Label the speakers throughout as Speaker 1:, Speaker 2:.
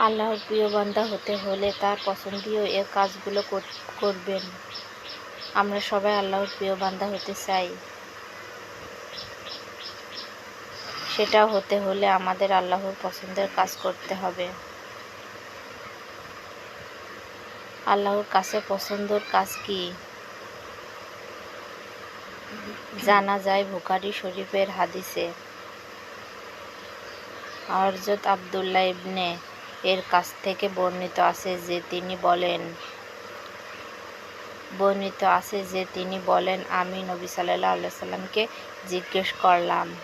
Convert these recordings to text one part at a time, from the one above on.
Speaker 1: আল্লাহর প্রিয় বান্দা হতে হলে তার পছন্দীয় এ কাজগুলো কর- করবেন। আমরা সবাই আল্লাহর প্রিয় বান্দা হতে চাই। সেটা হতে হলে আমাদের আল্লাহর পছন্দের কাজ করতে হবে। আল্লাহর কাছে পছন্দর কাজ কি? জানা যায় বুখারি শরীফের হাদিসে হরজত আবদুল্লাহ ইবনে এর কাছ থেকে বর্ণিত আছে যে তিনি বলেন, বর্ণিত আছে যে তিনি বলেন, আমি নবী সাল্লাহ আলাইহি সাল্লামকে জিজ্ঞেস করলাম,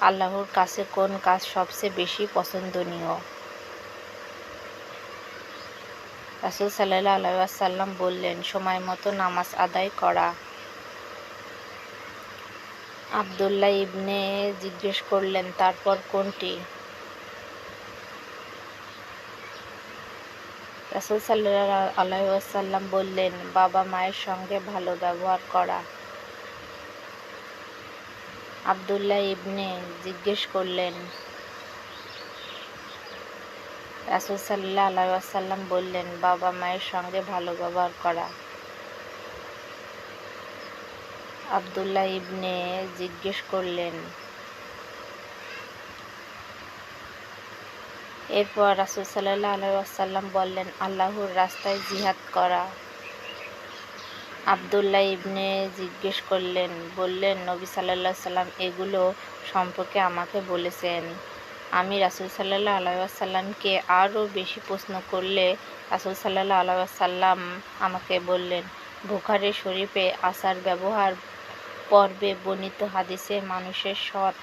Speaker 1: আল্লাহর কাছে কোন কাজ সবচেয়ে বেশি পছন্দনীয়? রাসূল সাল্লাল্লাহু আলাইহি ওয়াসাল্লাম বললেন, সময় মতো নামাজ আদায় করা। আবদুল্লাহ ইবনে জিজ্ঞেস করলেন, তারপর কোনটি? রাসূল সাল্লাল্লাহু আলাইহি ওয়াসাল্লাম বললেন, বাবা মায়ের সঙ্গে ভালো ব্যবহার করা। আবদুল্লাহ ইবনে জিজ্ঞেস করলেন, রাসূল সাল্লাহ আলাইহি ওয়াসাল্লাম বললেন, বাবা মায়ের সঙ্গে ভালো ব্যবহার করা? আবদুল্লাহ ইবনে জিজ্ঞেস করলেন এরপর রাসূল সাল্লাহ ওয়াসাল্লাম বললেন, আল্লাহর রাস্তায় জিহাদ করা। আবদুল্লাহ ইবনে জিজ্ঞেস করলেন, বললেন, নবী আলাইহি সাল্লাম এগুলো সম্পর্কে আমাকে বলেছেন। আমি রাসূল সাল্লাহ আলাইহি ওয়াসাল্লামকে আরও বেশি প্রশ্ন করলে রাসূল সাল্লাহ আলাইহি ওয়াসাল্লাম আমাকে বললেন, বুখারী শরীফে আচার ব্যবহার পর্বে বর্ণিত হাদিসে মানুষের সৎ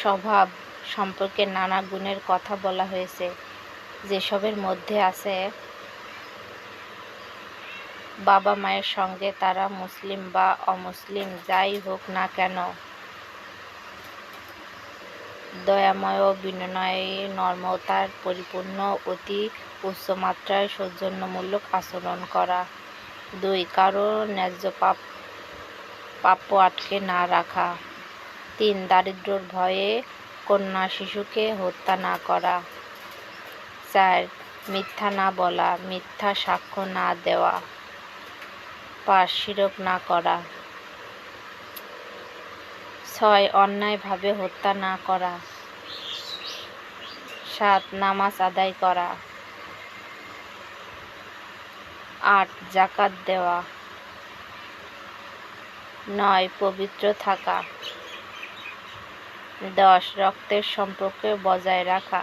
Speaker 1: স্বভাব সম্পর্কে নানা গুণের কথা বলা হয়েছে। যেসবের মধ্যে আছে বাবা মায়ের সঙ্গে তারা মুসলিম বা অমুসলিম, যাই হোক না কেন। দয়াময় ও বিনয় নর্মতার পরিপূর্ণ অতি উচ্চমাত্রায় সৌজন্যমূলক আচরণ করা। দুই, কারও ন্যায্য পাপ প্রাপ্য আটকে না রাখা। তিন, দারিদ্র্যর ভয়ে কন্যা শিশুকে হত্যা না করা। চার মিথ্যা না বলা, মিথ্যা সাক্ষ্য না দেওয়া পাঁচ শিরক না করা, ছয় অন্যায়ভাবে হত্যা না করা, সাত নামাজ আদায় করা, আট জাকাত দেওয়া, নয় পবিত্র থাকা। দশ, রক্তের সম্পর্ক বজায় রাখা।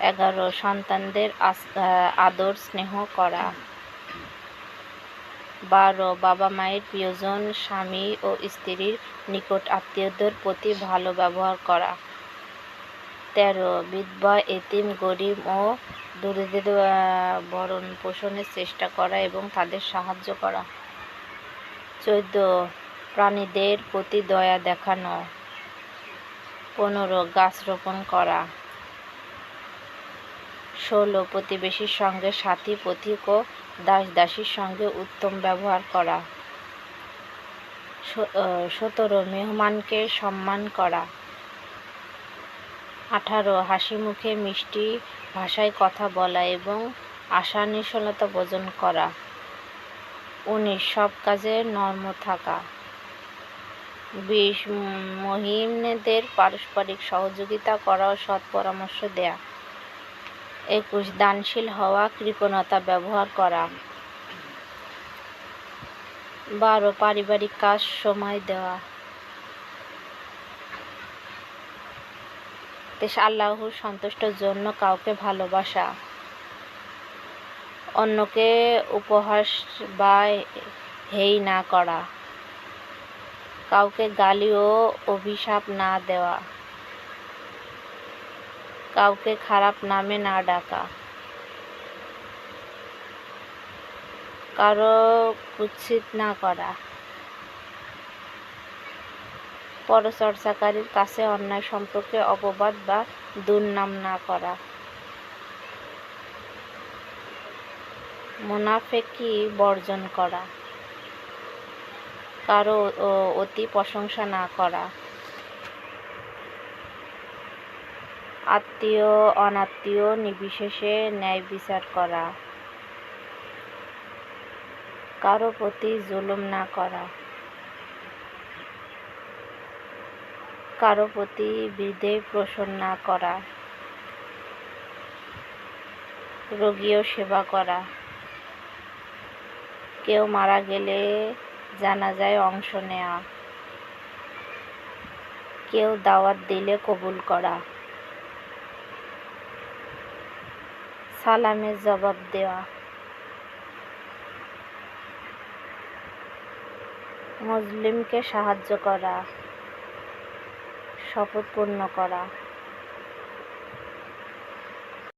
Speaker 1: এগারো, সন্তানদের আদর স্নেহ করা। বারো বাবা মায়ের প্রিয়জন, স্বামী ও স্ত্রীর নিকট আত্মীয়দের প্রতি ভালো ব্যবহার করা। তেরো, বিধবা, এতিম, গরিব ও দরিদ্রদের ভরণ পোষণের চেষ্টা করা এবং তাদের সাহায্য করা। চোদ্দ প্রাণীদের প্রতি দয়া দেখানো। পনেরো গাছ রোপণ করা। ষোলো, প্রতিবেশীর সঙ্গে সাথী পথিক ও দাস দাসীর সঙ্গে উত্তম ব্যবহার করা। সতেরো, মেহমানকে সম্মান করা। আঠারো, হাসি মুখে মিষ্টি ভাষায় কথা বলা এবং আশা নিশলতা বোজন করা। উনিশ, সব কাজে নর্ম থাকা। বিশ মহিমদের পারস্পরিক সহযোগিতা করা ও সৎ পরামর্শ দেয়া। একুশ, দানশীল হওয়া, কৃপণতা ব্যবহার করা। বারো, পারিবারিক কাজ সময় দেওয়া। তেইশ আল্লাহর সন্তুষ্টর জন্য কাউকে ভালোবাসা। অন্যকে উপহাস বা হেই না করা। কাউকে গালি ও অভিশাপ না দেওয়া। কাউকে খারাপ নামে না ডাকা। কারও কুৎসিত না করা। পরচর্চাকারীর কাছে অন্যায় সম্পর্কে অপবাদ বা দুর্নাম না করা। মুনাফেকি বর্জন করা। কারও অতি প্রশংসা না করা। আত্মীয়, অনাত্মীয় নির্বিশেষে ন্যায় বিচার করা। কারও প্রতি জুলুম না করা। কারও প্রতি বিদেয় পোষণ না করা। রোগীও সেবা করা। কেউ মারা গেলে জানাজায় অংশ নেওয়া কেউ দাওয়াত দিলে কবুল করা। সালামের জবাব দেওয়া। মুসলিমকে সাহায্য করা। শপথ পূর্ণ করা।